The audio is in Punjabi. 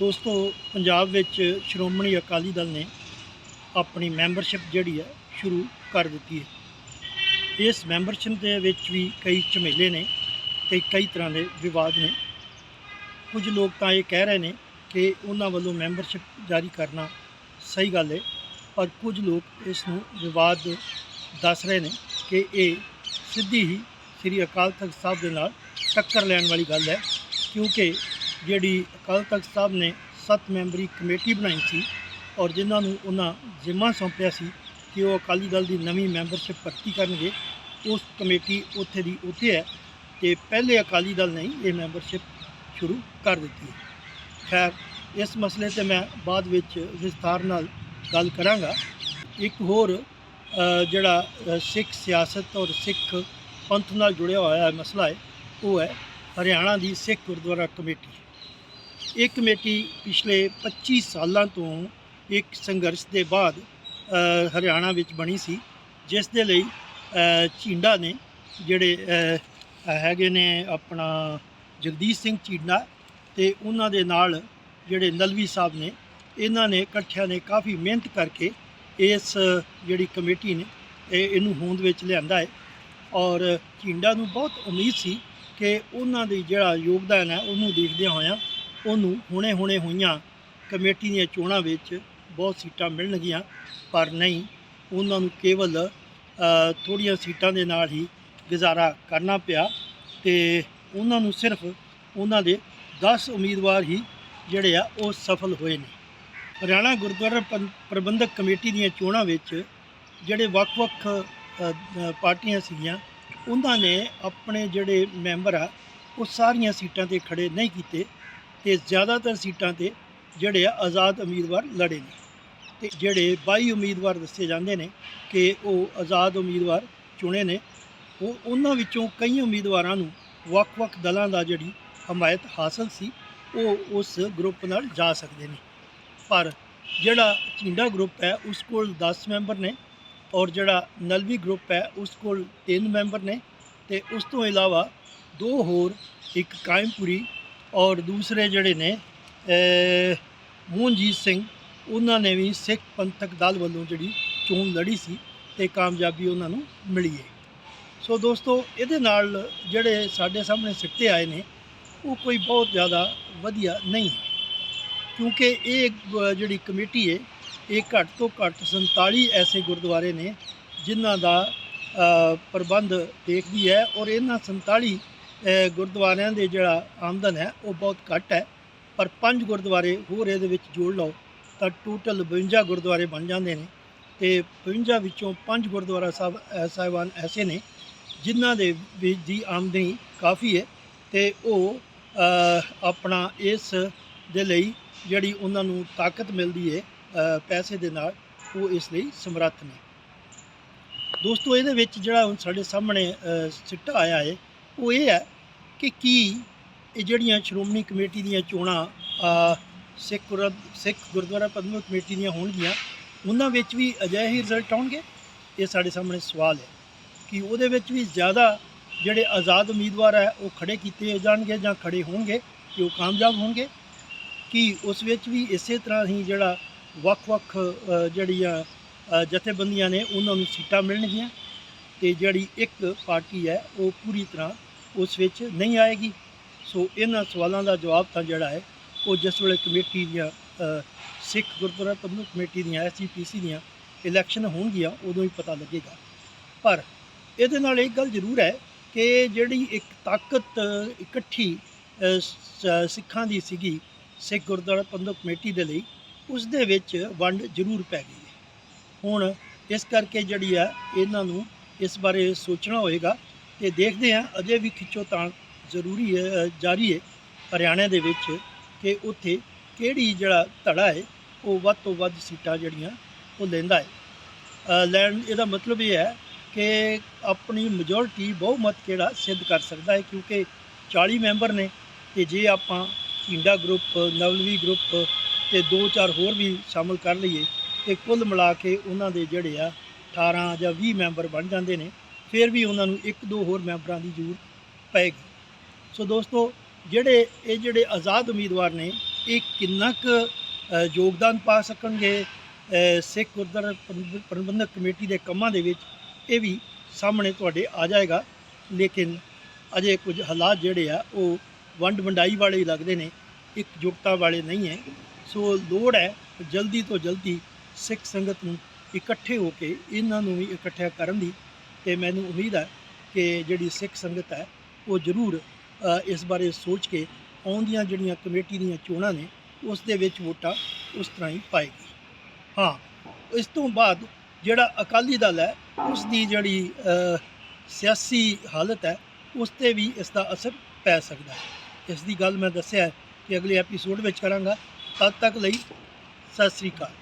ਦੋਸਤੋ, ਪੰਜਾਬ ਵਿੱਚ ਸ਼੍ਰੋਮਣੀ ਅਕਾਲੀ ਦਲ ਨੇ ਆਪਣੀ ਮੈਂਬਰਸ਼ਿਪ ਜਿਹੜੀ ਹੈ, ਸ਼ੁਰੂ ਕਰ ਦਿੱਤੀ ਹੈ। ਇਸ ਮੈਂਬਰਸ਼ਿਪ ਦੇ ਵਿੱਚ ਵੀ ਕਈ ਝਮੇਲੇ ਨੇ ਤੇ ਕਈ ਤਰ੍ਹਾਂ ਦੇ ਵਿਵਾਦ ਨੇ। ਕੁਝ ਲੋਕ ਤਾਂ ਇਹ ਕਹਿ ਰਹੇ ਨੇ ਕਿ ਉਹਨਾਂ ਵੱਲੋਂ ਮੈਂਬਰਸ਼ਿਪ ਜਾਰੀ ਕਰਨਾ ਸਹੀ ਗੱਲ ਹੈ, ਪਰ ਕੁਝ ਲੋਕ ਇਸ ਨੂੰ ਵਿਵਾਦ ਦੱਸ ਰਹੇ ਨੇ ਕਿ ਇਹ ਸਿੱਧੀ ਹੀ ਸ੍ਰੀ ਅਕਾਲ ਤਖਤ ਸਾਹਿਬ ਦੇ ਨਾਲ ਟੱਕਰ ਲੈਣ ਵਾਲੀ ਗੱਲ ਹੈ, ਕਿਉਂਕਿ ਜਿਹੜੀ ਅਕਾਲ ਤਖਤ ਸਾਹਿਬ ਨੇ ਸੱਤ ਮੈਂਬਰੀ ਕਮੇਟੀ ਬਣਾਈ ਸੀ ਔਰ ਜਿਨ੍ਹਾਂ ਨੂੰ ਉਹਨਾਂ ਜ਼ਿੰਮਾ ਸੌਂਪਿਆ ਸੀ ਕਿ ਉਹ ਅਕਾਲੀ ਦਲ ਦੀ ਨਵੀਂ ਮੈਂਬਰਸ਼ਿਪ ਭਰਤੀ ਕਰਨਗੇ, ਉਸ ਕਮੇਟੀ ਉੱਥੇ ਦੀ ਉੱਥੇ ਹੈ ਤੇ ਪਹਿਲੇ ਅਕਾਲੀ ਦਲ ਨੇ ਇਹ ਮੈਂਬਰਸ਼ਿਪ ਸ਼ੁਰੂ ਕਰ ਦਿੱਤੀ ਹੈ। ਖੈਰ, ਇਸ ਮਸਲੇ ਤੇ ਮੈਂ ਬਾਅਦ ਵਿੱਚ ਵਿਸਥਾਰ ਨਾਲ ਗੱਲ ਕਰਾਂਗਾ। ਇੱਕ ਹੋਰ ਜਿਹੜਾ ਸਿੱਖ ਸਿਆਸਤ ਔਰ ਸਿੱਖ ਪੰਥ ਨਾਲ ਜੁੜਿਆ ਹੋਇਆ ਮਸਲਾ ਹੈ, ਉਹ ਹੈ ਹਰਿਆਣਾ ਦੀ ਸਿੱਖ ਗੁਰਦੁਆਰਾ ਕਮੇਟੀ। ਇਹ ਕਮੇਟੀ ਪਿਛਲੇ 25 ਸਾਲਾਂ ਤੋਂ ਇੱਕ ਸੰਘਰਸ਼ ਦੇ ਬਾਅਦ ਹਰਿਆਣਾ ਵਿੱਚ ਬਣੀ ਸੀ ਜਿਸ ਦੇ ਲਈ ਅ, ਝੀਂਡਾ ਨੇ ਜਿਹੜੇ ਹੈਗੇ ਨੇ ਆਪਣਾ ਜਗਦੀਸ਼ ਸਿੰਘ ਝੀਂਡਾ ਤੇ ਉਹਨਾਂ ਦੇ ਨਾਲ ਜਿਹੜੇ ਨਲਵੀ ਸਾਹਿਬ ਨੇ ਇਹਨਾਂ ਨੇ ਇਕੱਠਿਆਂ ਨੇ ਕਾਫੀ ਮਿਹਨਤ ਕਰਕੇ ਇਸ ਜਿਹੜੀ ਕਮੇਟੀ ਨੇ ਇਹ ਇਹਨੂੰ ਹੋਂਦ ਵਿੱਚ ਲਿਆਂਦਾ ਹੈ। ਔਰ ਝੀਂਡਾ ਨੂੰ ਬਹੁਤ ਉਮੀਦ ਸੀ ਕਿ ਉਹਨਾਂ ਦੀ ਜਿਹੜਾ ਯੋਗਦਾਨ ਹੈ ਉਹਨੂੰ ਦੇਖਦਿਆਂ ਹੋਇਆਂ ਉਹਨੂੰ ਹੁਣੇ ਹੁਣੇ ਹੋਈਆਂ ਕਮੇਟੀ ਦੀਆਂ ਚੋਣਾਂ ਵਿੱਚ ਬਹੁਤ ਸੀਟਾਂ ਮਿਲਣਗੀਆਂ ਪਰ ਨਹੀਂ ਉਹਨਾਂ ਨੂੰ ਕੇਵਲ ਅ, ਥੋੜ੍ਹੀਆਂ ਸੀਟਾਂ ਦੇ ਨਾਲ ਹੀ ਗੁਜ਼ਾਰਾ ਕਰਨਾ ਪਿਆ ਤੇ ਉਹਨਾਂ ਨੂੰ ਸਿਰਫ ਉਹਨਾਂ ਦੇ 10 ਉਮੀਦਵਾਰ ਹੀ ਜਿਹੜੇ ਆ ਉਹ ਸਫਲ ਹੋਏ ਨੇ। ਹਰਿਆਣਾ ਗੁਰਦੁਆਰਾ ਪੰ- ਪ੍ਰਬੰਧਕ ਕਮੇਟੀ ਦੀਆਂ ਚੋਣਾਂ ਵਿੱਚ ਜਿਹੜੇ ਵੱਖ-ਵੱਖ ਪਾਰਟੀਆਂ ਸੀਗੀਆਂ ਉਹਨਾਂ ਨੇ ਆਪਣੇ ਜਿਹੜੇ ਮੈਂਬਰ ਆ ਉਹ ਸਾਰੀਆਂ ਸੀਟਾਂ ਤੇ ਖੜੇ ਨਹੀਂ ਕੀਤੇ। ਤੇ ਜ਼ਿਆਦਾਤਰ ਸੀਟਾਂ ਤੇ ਜਿਹੜੇ ਆ ਆਜ਼ਾਦ ਉਮੀਦਵਾਰ ਲੜੇ ਨੇ। ਤੇ ਜਿਹੜੇ 22 ਉਮੀਦਵਾਰ ਦੱਸੇ ਜਾਂਦੇ ਨੇ ਕਿ ਉਹ ਆਜ਼ਾਦ ਉਮੀਦਵਾਰ ਚੁਣੇ ਨੇ, ਉਹ ਉਹਨਾਂ ਵਿੱਚੋਂ ਕਈ ਉਮੀਦਵਾਰਾਂ ਨੂੰ ਵੱਖ-ਵੱਖ ਦਲਾਂ ਦਾ ਜਿਹੜੀ ਹਮਾਇਤ ਹਾਸਲ ਸੀ, ਉਹ ਉਸ ਗਰੁੱਪ ਨਾਲ ਜਾ ਸਕਦੇ ਨੇ। ਪਰ ਜਿਹੜਾ ਝਿੰਡਾ ਗਰੁੱਪ ਹੈ, ਉਸ ਕੋਲ 10 ਮੈਂਬਰ ਨੇ ਔਰ ਜਿਹੜਾ ਨਲਵੀ ਗਰੁੱਪ ਹੈ, ਉਸ ਕੋਲ 3 ਮੈਂਬਰ ਨੇ। ਤੇ ਉਸ ਤੋਂ ਇਲਾਵਾ ਦੋ ਹੋਰ, ਇੱਕ ਕਾਇਮਪੁਰੀ ਔਰ ਦੂਸਰੇ ਜਿਹੜੇ ਨੇ ਅਹ, ਮੋਹਨਜੀਤ ਸਿੰਘ ਉਹਨਾਂ ਨੇ ਵੀ ਸਿੱਖ ਪੰਥਕ ਦਲ ਵੱਲੋਂ ਜਿਹੜੀ ਚੋਣ ਲੜੀ ਸੀ ਤੇ ਕਾਮਯਾਬੀ ਉਹਨਾਂ ਨੂੰ ਮਿਲੀ ਹੈ। ਸੋ ਦੋਸਤੋ ਇਹਦੇ ਨਾਲ ਜਿਹੜੇ ਸਾਡੇ ਸਾਹਮਣੇ ਸਿੱਟੇ ਆਏ ਨੇ ਉਹ ਕੋਈ ਬਹੁਤ ਜ਼ਿਆਦਾ ਵਧੀਆ ਨਹੀਂ ਹੈ। ਕਿਉਂਕਿ ਇਹ ਜਿਹੜੀ ਕਮੇਟੀ ਹੈ ਇਹ ਘੱਟ ਤੋਂ ਘੱਟ 47 ਐਸੇ ਗੁਰਦੁਆਰੇ ਨੇ ਜਿਨ੍ਹਾਂ ਦਾ ਪ੍ਰਬੰਧ ਦੇਖਦੀ ਹੈ ਔਰ ਇਹਨਾਂ 47 ਗੁਰਦੁਆਰਿਆਂ ਦੇ ਜਿਹੜਾ ਆਮਦਨ ਹੈ, ਉਹ ਬਹੁਤ ਘੱਟ ਹੈ। ਪਰ ਪੰਜ ਗੁਰਦੁਆਰੇ ਹੋਰ ਇਹਦੇ ਵਿੱਚ ਜੋੜ ਲਓ, ਤਾਂ ਟੋਟਲ 52 ਗੁਰਦੁਆਰੇ ਬਣ ਜਾਂਦੇ ਨੇ। ਤੇ 52 ਵਿੱਚੋਂ ਪੰਜ ਗੁਰਦੁਆਰਾ ਸਾਹਿਬ ਸਾਹਿਬਾਨ ਐਸੇ ਨੇ, ਜਿਨ੍ਹਾਂ ਦੇ ਵਿੱਚ ਦੀ ਆਮਦਨੀ ਕਾਫੀ ਹੈ ਤੇ ਉਹ ਆਪਣਾ ਇਸ ਦੇ ਲਈ ਜਿਹੜੀ ਉਹਨਾਂ ਨੂੰ ਤਾਕਤ ਮਿਲਦੀ ਹੈ ਪੈਸੇ ਦੇ ਨਾਲ, ਉਹ ਇਸ ਲਈ ਸਮਰੱਥ ਨੇ। ਦੋਸਤੋ, ਇਹਦੇ ਵਿੱਚ ਜਿਹੜਾ ਹੁਣ ਸਾਡੇ ਸਾਹਮਣੇ ਸਿੱਟਾ ਆਇਆ ਹੈ ਉਹ ਇਹ ਹੈ ਕਿ ਕੀ ਇਹ ਜਿਹੜੀਆਂ ਸ਼੍ਰੋਮਣੀ ਕਮੇਟੀ ਦੀਆਂ ਚੋਣਾਂ ਸਿੱਖ ਗੁਰ ਸਿੱਖ ਗੁਰਦੁਆਰਾ ਪ੍ਰਬੰਧਕ ਕਮੇਟੀ ਦੀਆਂ ਹੋਣਗੀਆਂ, ਉਹਨਾਂ ਵਿੱਚ ਵੀ ਅਜਿਹੇ ਹੀ ਰਿਜ਼ਲਟ ਆਉਣਗੇ? ਇਹ ਸਾਡੇ ਸਾਹਮਣੇ ਸਵਾਲ ਹੈ ਕਿ ਉਹਦੇ ਵਿੱਚ ਵੀ ਜ਼ਿਆਦਾ ਜਿਹੜੇ ਆਜ਼ਾਦ ਉਮੀਦਵਾਰ ਹੈ, ਉਹ ਖੜੇ ਕੀਤੇ ਜਾਣਗੇ ਜਾਂ ਖੜੇ ਹੋਣਗੇ ਕਿ ਉਹ ਕਾਮਯਾਬ ਹੋਣਗੇ? ਕਿ ਉਸ ਵਿੱਚ ਵੀ ਇਸੇ ਤਰ੍ਹਾਂ ਹੀ ਜਿਹੜਾ ਵੱਖ-ਵੱਖ ਜਿਹੜੀਆਂ ਜਥੇਬੰਦੀਆਂ ਨੇ, ਉਹਨਾਂ ਨੂੰ ਸੀਟਾਂ ਮਿਲਣਗੀਆਂ? ਤੇ ਜਿਹੜੀ ਇੱਕ ਪਾਰਟੀ ਹੈ, ਉਹ ਪੂਰੀ ਤਰ੍ਹਾਂ ਉਸ ਵਿੱਚ ਨਹੀਂ ਆਏਗੀ। ਸੋ ਇਹਨਾਂ ਸਵਾਲਾਂ ਦਾ ਜਵਾਬ ਤਾਂ ਜਿਹੜਾ ਹੈ, ਉਹ ਜਿਸ ਵੇਲੇ ਕਮੇਟੀ ਦੀਆਂ ਸਿੱਖ ਗੁਰਦੁਆਰਾ ਪ੍ਰਬੰਧਕ ਕਮੇਟੀ ਦੀਆਂ ਐਸਜੀਪੀਸੀ ਦੀਆਂ ਇਲੈਕਸ਼ਨ ਹੋਣਗੀਆਂ, ਉਦੋਂ ਹੀ ਪਤਾ ਲੱਗੇਗਾ। ਪਰ ਇਹਦੇ ਨਾਲ ਇੱਕ ਗੱਲ ਜ਼ਰੂਰ ਹੈ ਕਿ ਜਿਹੜੀ ਇੱਕ ਤਾਕਤ ਇਕੱਠੀ ਸਿੱਖਾਂ ਦੀ ਸੀਗੀ, ਸਿੱਖ ਗੁਰਦੁਆਰਾ ਪ੍ਰਬੰਧਕ ਕਮੇਟੀ ਦੇ ਲਈ, ਉਸ ਦੇ ਵਿੱਚ ਵੰਡ ਜ਼ਰੂਰ ਪੈ ਗਈ ਹੈ। ਹੁਣ ਇਸ ਕਰਕੇ ਜਿਹੜੀ ਆ ਇਹਨਾਂ ਨੂੰ ਇਸ ਬਾਰੇ ਸੋਚਣਾ ਹੋਏਗਾ ਤੇ ਦੇਖਦੇ ਹਾਂ, ਅਜੇ ਵੀ ਖਿੱਚੋਤਾਣ ਜ਼ਰੂਰੀ ਹੈ ਜਾਰੀ ਹੈ ਹਰਿਆਣਾ ਦੇ ਵਿੱਚ ਕਿ ਉੱਥੇ ਕਿਹੜੀ ਜਿਹੜਾ ਧੜਾ ਹੈ, ਉਹ ਵੱਧ ਤੋਂ ਵੱਧ ਸੀਟਾਂ ਜਿਹੜੀਆਂ ਉਹ ਲੈਂਦਾ ਹੈ। ਲੈਣ, ਇਹਦਾ ਮਤਲਬ ਇਹ ਹੈ ਕਿ ਆਪਣੀ ਮੈਜੋਰਟੀ ਬਹੁਮਤ ਕਿਹੜਾ ਸਿੱਧ ਕਰ ਸਕਦਾ ਹੈ, ਕਿਉਂਕਿ 40 ਮੈਂਬਰ ਨੇ ਤੇ ਜੇ ਆਪਾਂ ਝਿੰਡਾ ਗਰੁੱਪ ਨਵਲਵੀ ਗਰੁੱਪ ਤੇ ਦੋ ਚਾਰ ਹੋਰ ਵੀ ਸ਼ਾਮਲ ਕਰ ਲਈਏ ਤੇ ਕੁੱਲ ਮਿਲਾ ਕੇ ਉਹਨਾਂ ਦੇ ਜਿਹੜੇ ਆ 18 ਜਾਂ 20 ਮੈਂਬਰ ਬਣ ਜਾਂਦੇ ਨੇ, ਫਿਰ ਵੀ ਉਹਨਾਂ ਨੂੰ ਇੱਕ ਦੋ ਹੋਰ ਮੈਂਬਰਾਂ ਦੀ ਜ਼ਰੂਰਤ ਪਏਗੀ। ਸੋ ਦੋਸਤੋ, ਜਿਹੜੇ ਇਹ ਜਿਹੜੇ ਆਜ਼ਾਦ ਉਮੀਦਵਾਰ ਨੇ, ਇਹ ਕਿੰਨਾ ਕੁ ਯੋਗਦਾਨ ਪਾ ਸਕਣਗੇ? ਸਿੱਖ ਗੁਰਦੁਆਰਾ ਪ੍ਰਬੰਧਕ ਕਮੇਟੀ ਦੇ ਕੰਮਾਂ ਦੇ ਵਿੱਚ ਇਹ ਵੀ ਸਾਹਮਣੇ ਤੁਹਾਡੇ ਆ ਜਾਏਗਾ। ਲੇਕਿਨ ਅਜੇ ਕੁਝ ਹਾਲਾਤ ਜਿਹੜੇ ਆ, ਉਹ ਵੰਡ ਵੰਡਾਈ ਵਾਲੇ ਹੀ ਲੱਗਦੇ ਨੇ, ਇੱਕ ਜੁਗਤਾ ਵਾਲੇ ਨਹੀਂ ਹੈ। ਸੋ ਲੋੜ ਹੈ ਜਲਦੀ ਤੋਂ ਜਲਦੀ ਸਿੱਖ ਸੰਗਤ ਨੂੰ ਇਕੱਠੇ ਹੋ ਕੇ ਇਹਨਾਂ ਨੂੰ ਵੀ ਇਕੱਠਿਆ ਕਰਨ ਦੀ ਤੇ ਮੈਨੂੰ ਉਮੀਦ ਹੈ ਕਿ ਜਿਹੜੀ ਸਿੱਖ ਸੰਗਤ ਹੈ, ਉਹ ਜ਼ਰੂਰ ਇਸ ਬਾਰੇ ਸੋਚ ਕੇ ਆਉਂਦੀਆਂ ਜਿਹੜੀਆਂ ਕਮੇਟੀ ਦੀਆਂ ਚੋਣਾਂ ਨੇ, ਉਸ ਦੇ ਵਿੱਚ ਵੋਟਾਂ ਉਸ ਤਰ੍ਹਾਂ ਹੀ ਪਾਏਗੀ। ਹਾਂ, ਇਸ ਤੋਂ ਬਾਅਦ ਜਿਹੜਾ ਅਕਾਲੀ ਦਲ ਹੈ, ਉਸ ਦੀ ਜਿਹੜੀ ਸਿਆਸੀ ਹਾਲਤ ਹੈ, ਉਸ ਤੇ ਵੀ ਇਸ ਦਾ ਅਸਰ ਪੈ ਸਕਦਾ ਹੈ। ਇਸ ਦੀ ਗੱਲ ਮੈਂ ਦੱਸਿਆ ਕਿ ਅਗਲੇ ਐਪੀਸੋਡ ਵਿੱਚ ਕਰਾਂਗਾ। ਤਦ ਤੱਕ ਲਈ ਸਤਿ ਸ੍ਰੀ ਅਕਾਲ।